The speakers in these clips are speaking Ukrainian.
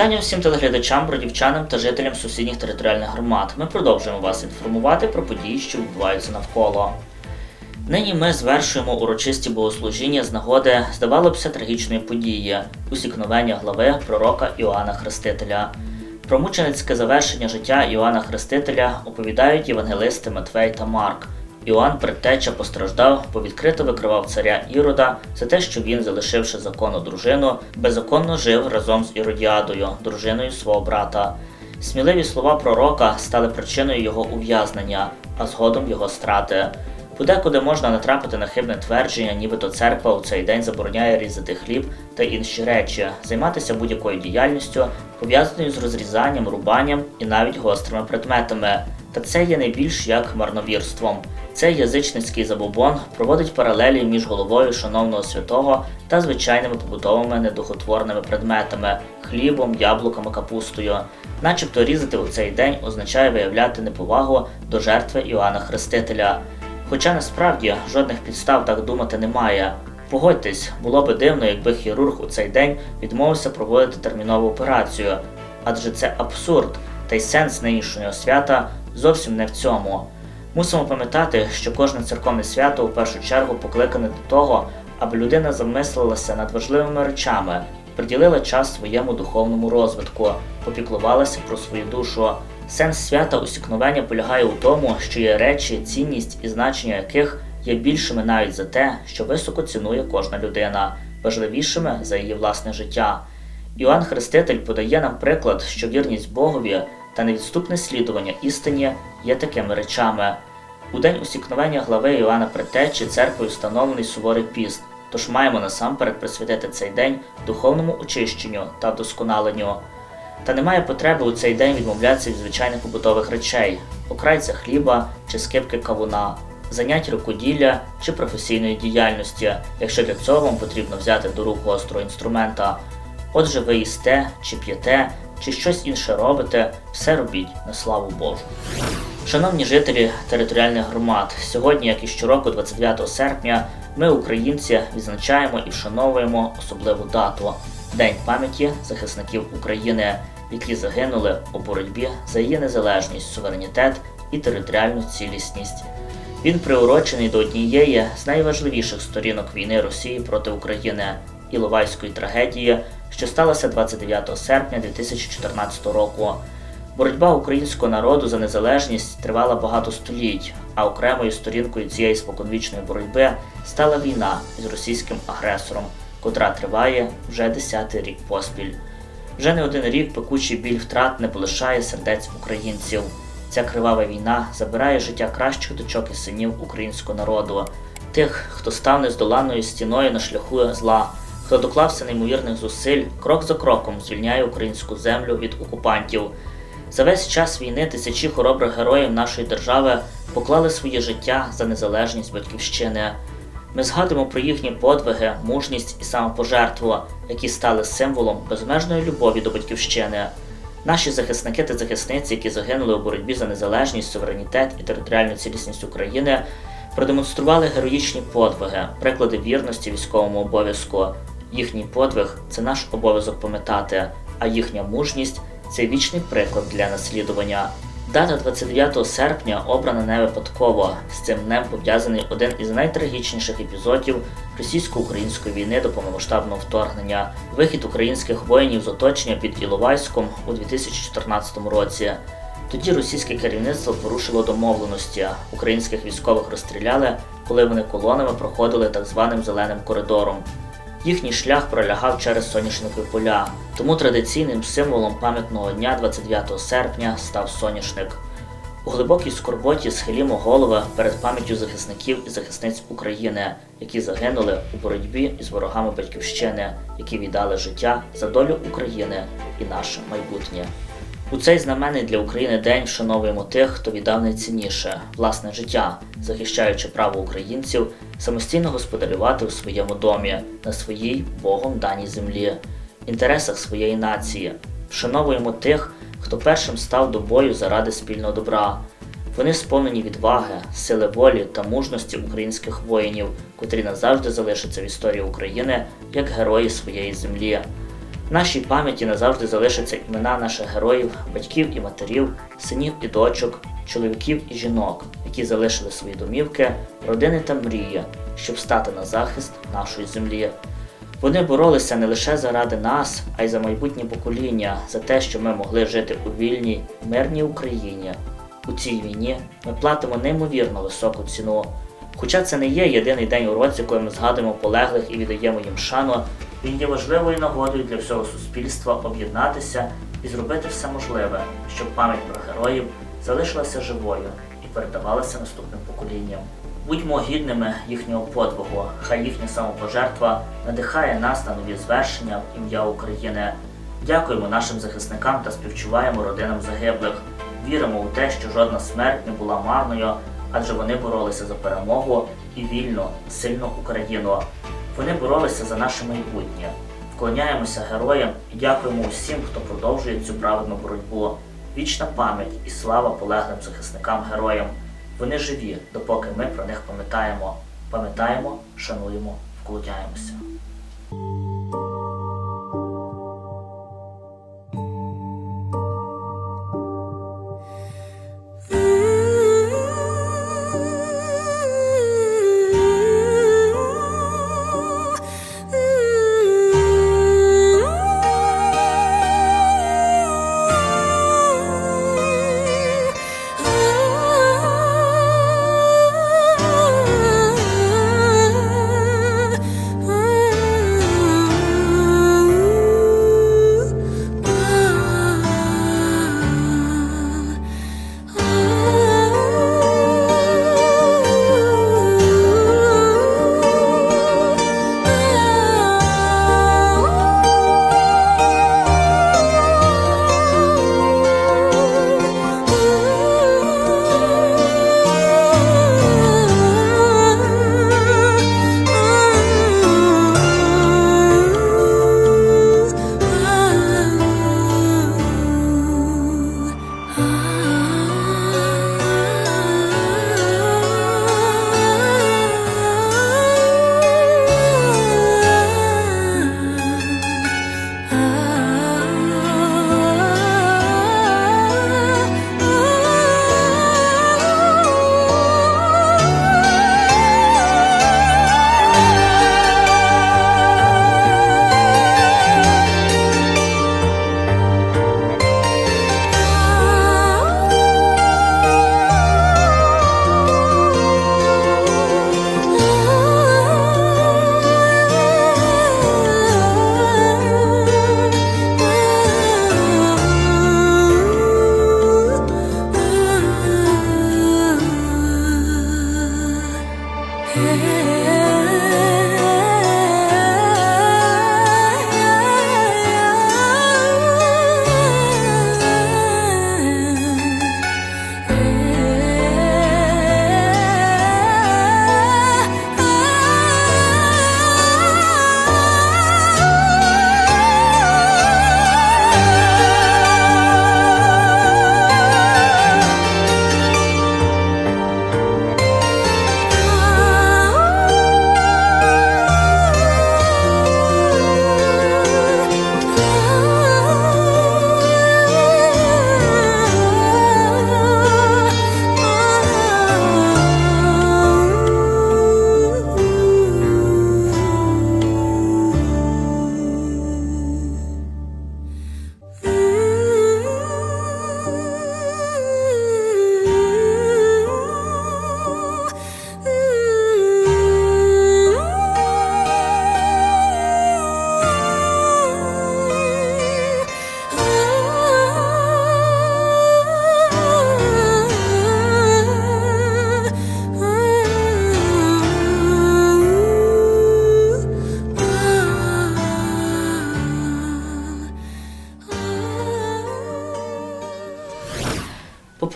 Вітання всім телеглядачам, бродівчанам та жителям сусідніх територіальних громад. Ми продовжуємо вас інформувати про події, що відбуваються навколо. Нині ми звершуємо урочисті богослужіння з нагоди, здавалося б, трагічної події усікновення глави пророка Іоанна Хрестителя. Про мученицьке завершення життя Іоанна Хрестителя оповідають євангелисти Матвей та Марк. Іоанн предтеча постраждав, бо відкрито викривав царя Ірода за те, що він, залишивши законну дружину, беззаконно жив разом з Іродіадою, дружиною свого брата. Сміливі слова пророка стали причиною його ув'язнення, а згодом його страти. Подекуди можна натрапити на хибне твердження, нібито церква у цей день забороняє різати хліб та інші речі, займатися будь-якою діяльністю, пов'язаною з розрізанням, рубанням і навіть гострими предметами. Та це є найбільш як марновірством. Цей язичницький забобон проводить паралелі між головою шановного святого та звичайними побутовими недухотворними предметами хлібом, яблуками, капустою. Начебто різати у цей день означає виявляти неповагу до жертви Іоанна Хрестителя. Хоча насправді жодних підстав так думати немає. Погодьтесь, було би дивно, якби хірург у цей день відмовився проводити термінову операцію, адже це абсурд, та й сенс нинішнього свята зовсім не в цьому. Мусимо пам'ятати, що кожне церковне свято у першу чергу покликане до того, аби людина замислилася над важливими речами, приділила час своєму духовному розвитку, попіклувалася про свою душу. Сенс свята усікновення полягає у тому, що є речі, цінність і значення яких є більшими навіть за те, що високо цінує кожна людина, важливішими за її власне життя. Іоанн Хреститель подає нам приклад, що вірність Богові та невідступне слідування істині є такими речами. У день усікновення глави Іоанна Предтечі церквою встановлений суворий піст, тож маємо насамперед присвятити цей день духовному очищенню та вдосконаленню. Та немає потреби у цей день відмовлятися від звичайних побутових речей, окрайця хліба чи скипки кавуна, занять рукоділля чи професійної діяльності, якщо для цього вам потрібно взяти до рук гострого інструмента. Отже, ви їсте чи п'єте, чи щось інше робите, все робіть на славу Божу. Шановні жителі територіальних громад, сьогодні, як і щороку, 29 серпня, ми, українці, відзначаємо і вшановуємо особливу дату День пам'яті захисників України, які загинули у боротьбі за її незалежність, суверенітет і територіальну цілісність. Він приурочений до однієї з найважливіших сторінок війни Росії проти України Іловайської трагедії, що сталося 29 серпня 2014 року. Боротьба українського народу за незалежність тривала багато століть, а окремою сторінкою цієї споконвічної боротьби стала війна із російським агресором, котра триває вже десятий рік поспіль. Вже не один рік пекучий біль втрат не полишає сердець українців. Ця кривава війна забирає життя кращих дочок і синів українського народу, тих, хто став нездоланною стіною на шляху зла, хто доклався неймовірних зусиль, крок за кроком звільняє українську землю від окупантів. За весь час війни тисячі хоробрих героїв нашої держави поклали своє життя за незалежність батьківщини. Ми згадуємо про їхні подвиги, мужність і самопожертву, які стали символом безмежної любові до батьківщини. Наші захисники та захисниці, які загинули у боротьбі за незалежність, суверенітет і територіальну цілісність України, продемонстрували героїчні подвиги, приклади вірності військовому обов'язку. Їхній подвиг це наш обов'язок пам'ятати, а їхня мужність це вічний приклад для наслідування. Дата 29 серпня обрана не випадково. З цим днем пов'язаний один із найтрагічніших епізодів російсько-української війни до повномасштабного вторгнення вихід українських воїнів з оточення під Іловайськом у 2014 році. Тоді російське керівництво порушило домовленості. Українських військових розстріляли, коли вони колонами проходили так званим зеленим коридором. Їхній шлях пролягав через соняшникові поля, тому традиційним символом пам'ятного дня 29 серпня став соняшник. У глибокій скорботі схилімо голови перед пам'яттю захисників і захисниць України, які загинули у боротьбі із ворогами батьківщини, які віддали життя за долю України і наше майбутнє. У цей знаменний для України день вшановуємо тих, хто віддав найцінніше власне життя, захищаючи право українців самостійно господарювати у своєму домі, на своїй Богом даній землі, інтересах своєї нації. Вшановуємо тих, хто першим став до бою заради спільного добра. Вони сповнені відваги, сили волі та мужності українських воїнів, котрі назавжди залишаться в історії України як герої своєї землі. В нашій пам'яті назавжди залишаться імена наших героїв, батьків і матерів, синів і дочок, чоловіків і жінок, які залишили свої домівки, родини та мрії, щоб стати на захист нашої землі. Вони боролися не лише заради нас, а й за майбутнє покоління, за те, що ми могли жити у вільній, мирній Україні. У цій війні ми платимо неймовірно високу ціну. Хоча це не є єдиний день у році, коли ми згадуємо полеглих і віддаємо їм шану, він є важливою нагодою для всього суспільства об'єднатися і зробити все можливе, щоб пам'ять про героїв залишилася живою і передавалася наступним поколінням. Будьмо гідними їхнього подвигу, хай їхня самопожертва надихає нас на нові звершення в ім'я України. Дякуємо нашим захисникам та співчуваємо родинам загиблих. Віримо у те, що жодна смерть не була марною, адже вони боролися за перемогу і вільну, сильну Україну. Вони боролися за наше майбутнє. Вклоняємося героям і дякуємо усім, хто продовжує цю праведну боротьбу. Вічна пам'ять і слава полеглим захисникам героям. Вони живі, допоки ми про них пам'ятаємо. Пам'ятаємо, шануємо, вклоняємося.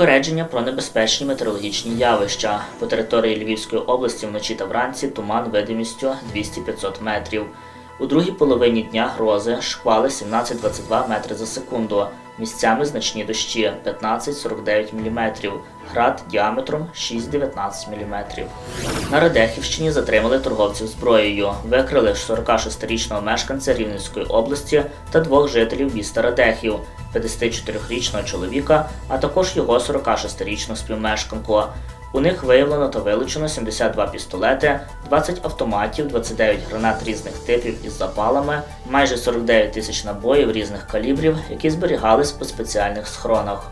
Попередження про небезпечні метеорологічні явища. По території Львівської області вночі та вранці туман видимістю 200-500 метрів. У другій половині дня грози шквали 17-22 метри за секунду. Місцями значні дощі 15-49 мм, град діаметром 6-19 мм. На Радехівщині затримали торговців зброєю, викрили 46-річного мешканця Рівненської області та двох жителів міста Радехів, 54-річного чоловіка, а також його 46-річну співмешканку. У них виявлено та вилучено 72 пістолети, 20 автоматів, 29 гранат різних типів із запалами, майже 49 тисяч набоїв різних калібрів, які зберігались у спеціальних схронах.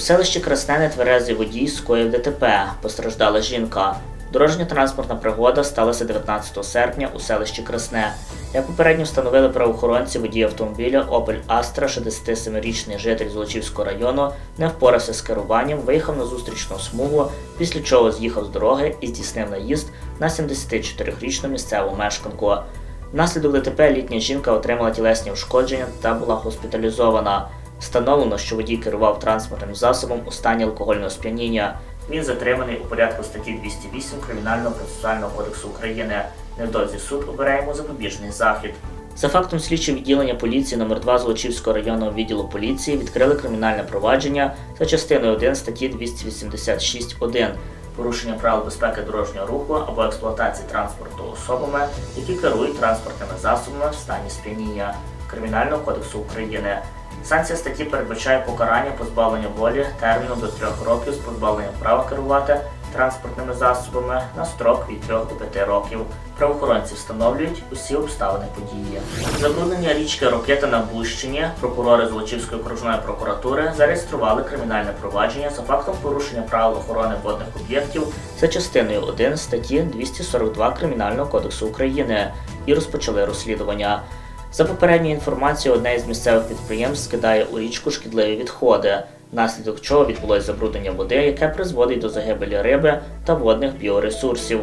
У селищі Красне нетверезий водій скоїв ДТП. Постраждала жінка. Дорожньо-транспортна пригода сталася 19 серпня у селищі Красне. Як попередньо встановили правоохоронці, водій автомобіля Opel Astra, 67-річний житель Золочівського району, не впорався з керуванням, виїхав на зустрічну смугу, після чого з'їхав з дороги і здійснив наїзд на 74-річну місцеву мешканку. Внаслідок ДТП літня жінка отримала тілесні ушкодження та була госпіталізована. Встановлено, що водій керував транспортним засобом у стані алкогольного сп'яніння. Він затриманий у порядку статті 208 Кримінального процесуального кодексу України. Невдовзі суд обере йому запобіжний захід. За фактом слідчі відділення поліції номер 2 Злочівського районного відділу поліції відкрили кримінальне провадження за частиною 1 статті 286.1 порушення правил безпеки дорожнього руху або експлуатації транспорту особами, які керують транспортними засобами в стані сп'яніння Кримінального кодексу України. Санкція статті передбачає покарання позбавлення волі терміну до трьох років з позбавленням права керувати транспортними засобами на строк від 3 до 5 років. Правоохоронці встановлюють усі обставини події. Забруднення річки Рокета на Бущині прокурори Золочівської окружної прокуратури зареєстрували кримінальне провадження за фактом порушення правил охорони водних об'єктів за частиною 1 статті 242 Кримінального кодексу України і розпочали розслідування. За попередньою інформацією, одне із місцевих підприємств скидає у річку шкідливі відходи, внаслідок чого відбулось забруднення води, яке призводить до загибелі риби та водних біоресурсів.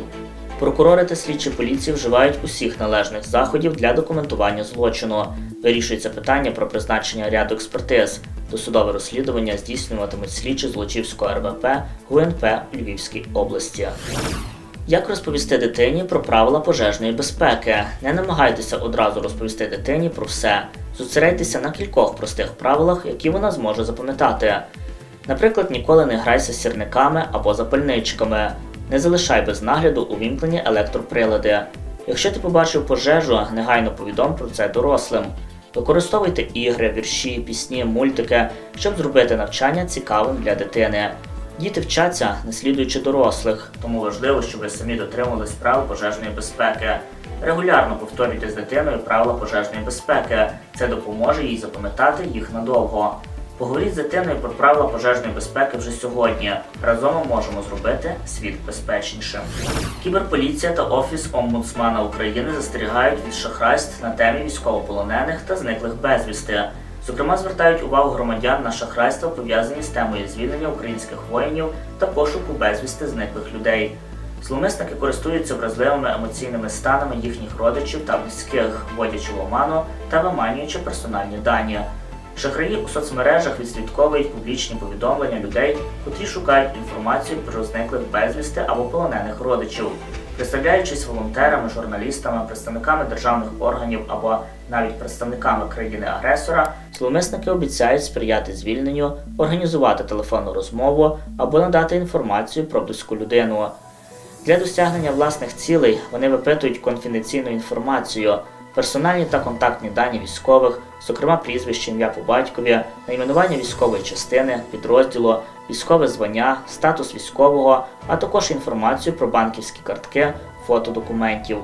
Прокурори та слідчі поліції вживають усіх належних заходів для документування злочину. Вирішується питання про призначення ряду експертиз. Досудове розслідування здійснюватимуть слідчі Злочівського РВП ГУНП у Львівській області. Як розповісти дитині про правила пожежної безпеки? Не намагайтеся одразу розповісти дитині про все. Зосередьтеся на кількох простих правилах, які вона зможе запам'ятати. Наприклад, ніколи не грайся з сірниками або запальничками. Не залишай без нагляду увімкнені електроприлади. Якщо ти побачив пожежу, негайно повідом про це дорослим. Використовуйте ігри, вірші, пісні, мультики, щоб зробити навчання цікавим для дитини. Діти вчаться, наслідуючи дорослих, тому важливо, щоб ви самі дотримувались правил пожежної безпеки. Регулярно повторюйте з дитиною правила пожежної безпеки. Це допоможе їй запам'ятати їх надовго. Поговоріть з дитиною про правила пожежної безпеки вже сьогодні. Разом ми можемо зробити світ безпечнішим. Кіберполіція та Офіс омбудсмана України застерігають від шахрайств на темі військовополонених та зниклих безвісти. Зокрема, звертають увагу громадян на шахрайства, пов'язані з темою звільнення українських воїнів та пошуку безвісти зниклих людей. Зловмисники користуються вразливими емоційними станами їхніх родичів та близьких, вводячи в оману та виманюючи персональні дані. Шахраї у соцмережах відслідковують публічні повідомлення людей, котрі шукають інформацію про зниклих безвісти або полонених родичів. Представляючись волонтерами, журналістами, представниками державних органів або навіть представниками країни-агресора, зловмисники обіцяють сприяти звільненню, організувати телефонну розмову або надати інформацію про близьку людину. Для досягнення власних цілей вони випитують конфіденційну інформацію, персональні та контактні дані військових, зокрема прізвище, ім'я по батькові, найменування військової частини, підрозділу, військове звання, статус військового, а також інформацію про банківські картки, фото документів.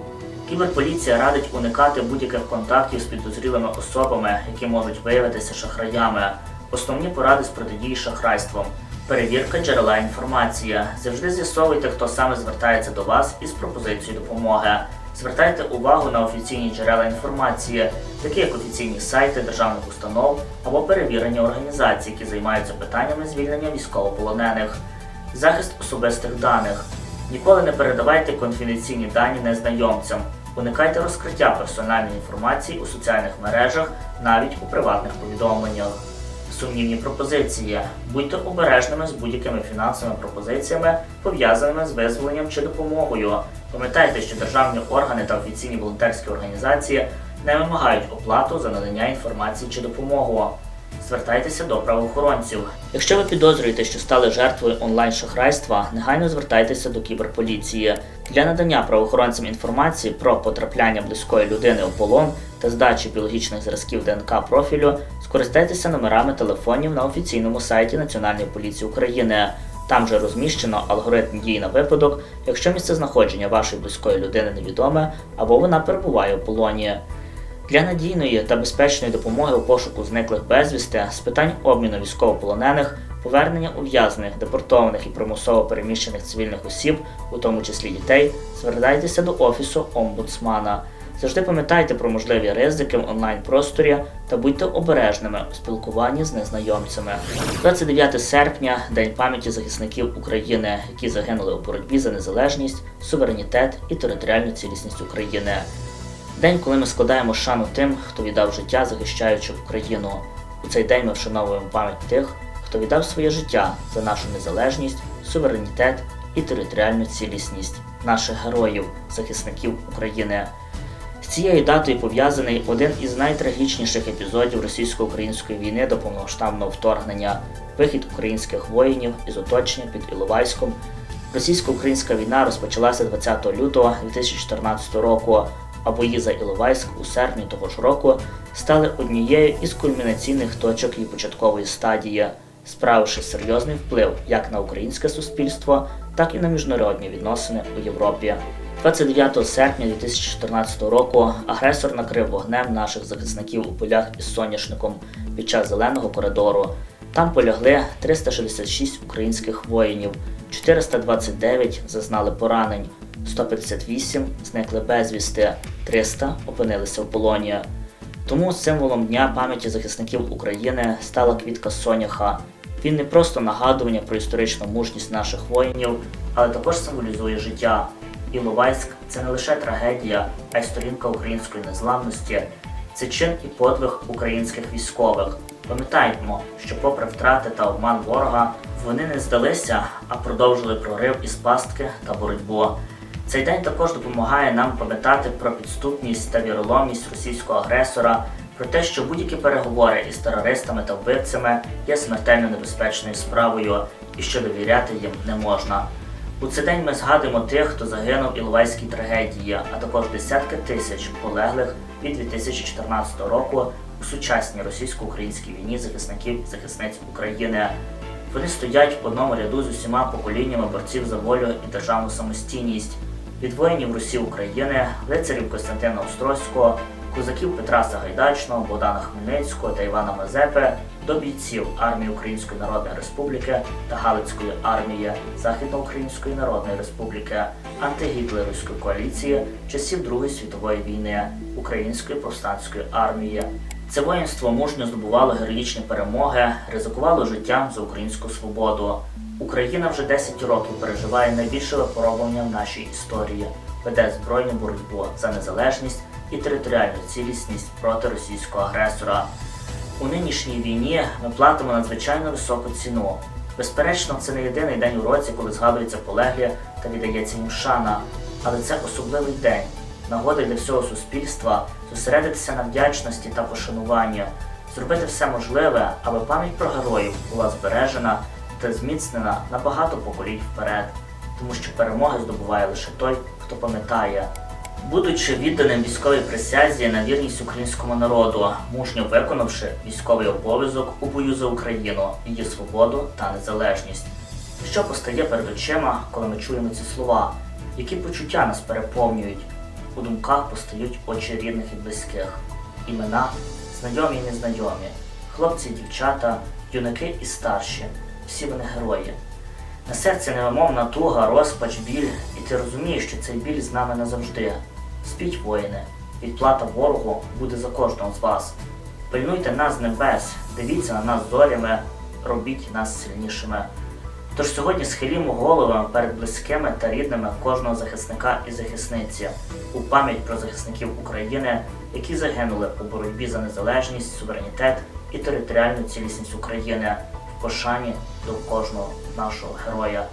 Кіберполіція радить уникати будь-яких контактів з підозрілими особами, які можуть виявитися шахраями. Основні поради з протидії шахрайством. Перевірка джерела інформації. Завжди з'ясовуйте, хто саме звертається до вас із пропозицією допомоги. Звертайте увагу на офіційні джерела інформації, такі як офіційні сайти державних установ або перевірені організації, які займаються питаннями звільнення військовополонених, захист особистих даних. Ніколи не передавайте конфіденційні дані незнайомцям. Уникайте розкриття персональної інформації у соціальних мережах, навіть у приватних повідомленнях. Сумнівні пропозиції. Будьте обережними з будь-якими фінансовими пропозиціями, пов'язаними з визволенням чи допомогою. Пам'ятайте, що державні органи та офіційні волонтерські організації не вимагають оплату за надання інформації чи допомогу. Звертайтеся до правоохоронців. Якщо ви підозрюєте, що стали жертвою онлайн-шахрайства, негайно звертайтеся до кіберполіції. Для надання правоохоронцям інформації про потрапляння близької людини у полон та здачі біологічних зразків ДНК профілю, скористайтеся номерами телефонів на офіційному сайті Національної поліції України. Там же розміщено алгоритм дій на випадок, якщо місце знаходження вашої близької людини невідоме або вона перебуває у полоні. Для надійної та безпечної допомоги у пошуку зниклих безвісти з питань обміну військовополонених, повернення ув'язнених, депортованих і примусово переміщених цивільних осіб, у тому числі дітей, звертайтеся до офісу омбудсмана. Завжди пам'ятайте про можливі ризики в онлайн-просторі та будьте обережними у спілкуванні з незнайомцями. 29 серпня День пам'яті захисників України, які загинули у боротьбі за незалежність, суверенітет і територіальну цілісність України. День, коли ми складаємо шану тим, хто віддав життя, захищаючи Україну. У цей день ми вшановуємо пам'ять тих, хто віддав своє життя за нашу незалежність, суверенітет і територіальну цілісність наших героїв, захисників України. З цією датою пов'язаний один із найтрагічніших епізодів російсько-української війни до повномасштабного вторгнення вихід українських воїнів із оточення під Іловайськом. Російсько-українська війна розпочалася 20 лютого 2014 року, а бої за Іловайськ у серпні того ж року стали однією із кульмінаційних точок її початкової стадії, справивши серйозний вплив як на українське суспільство, так і на міжнародні відносини у Європі. 29 серпня 2014 року агресор накрив вогнем наших захисників у полях із соняшником під час зеленого коридору. Там полягли 366 українських воїнів, 429 зазнали поранень, 158 зникли безвісти, 300 опинилися в полоні. Тому символом Дня пам'яті захисників України стала квітка Соняха. Він не просто нагадування про історичну мужність наших воїнів, але також символізує життя. Іловайськ це не лише трагедія, а й сторінка української незламності. Це чин і подвиг українських військових. Пам'ятаємо, що попри втрати та обман ворога, вони не здалися, а продовжили прорив із пастки та боротьбу. Цей день також допомагає нам пам'ятати про підступність та віроломність російського агресора, про те, що будь-які переговори із терористами та вбивцями є смертельно небезпечною справою і що довіряти їм не можна. У цей день ми згадуємо тих, хто загинув в Іловайській трагедії, а також десятки тисяч полеглих від 2014 року у сучасній російсько-українській війні захисників і захисниць України. Вони стоять в одному ряду з усіма поколіннями борців за волю і державну самостійність від воїнів Русі України, лицарів Костянтина Острозького, козаків Петра Сагайдачного, Богдана Хмельницького та Івана Мазепи до бійців армії Української Народної Республіки та Галицької армії Західноукраїнської Народної Республіки, антигітлерівської коаліції часів Другої світової війни, Української повстанської армії. Це воїнство мужньо здобувало героїчні перемоги, ризикувало життям за українську свободу. Україна вже 10 років переживає найбільше випробування в нашій історії, веде збройну боротьбу за незалежність і територіальну цілісність проти російського агресора. У нинішній війні ми платимо надзвичайно високу ціну. Безперечно, це не єдиний день у році, коли згадуються полеглі та віддається їм шана, але це особливий день, нагода для всього суспільства зосередитися на вдячності та пошануванні, зробити все можливе, аби пам'ять про героїв була збережена та зміцнена на багато поколінь вперед, тому що перемоги здобуває лише той, хто пам'ятає. Будучи відданим військовій присязі на вірність українському народу, мужньо виконавши військовий обов'язок у бою за Україну, її свободу та незалежність. Що постає перед очима, коли ми чуємо ці слова? Які почуття нас переповнюють? У думках постають очі рідних і близьких, імена, знайомі і незнайомі, хлопці і дівчата, юнаки і старші, всі вони герої. На серці невимовна туга, розпач, біль, і ти розумієш, що цей біль з нами назавжди. Спіть воїни, відплата ворогу буде за кожного з вас. Пильнуйте нас небес, дивіться на нас зорями, робіть нас сильнішими. Тож сьогодні схилімо голови перед близькими та рідними кожного захисника і захисниці у пам'ять про захисників України, які загинули у боротьбі за незалежність, суверенітет і територіальну цілісність України пошані до кожного нашого героя.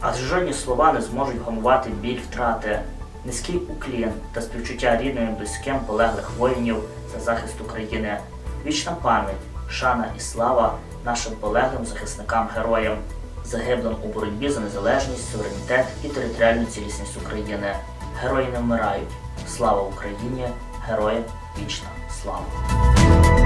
Адже жодні слова не зможуть гамувати біль втрати, низький уклін та співчуття рідним близьким полеглих воїнів за захист України. Вічна пам'ять, шана і слава нашим полеглим захисникам-героям, загиблим у боротьбі за незалежність, суверенітет і територіальну цілісність України. Герої не вмирають. Слава Україні! Героям вічна слава!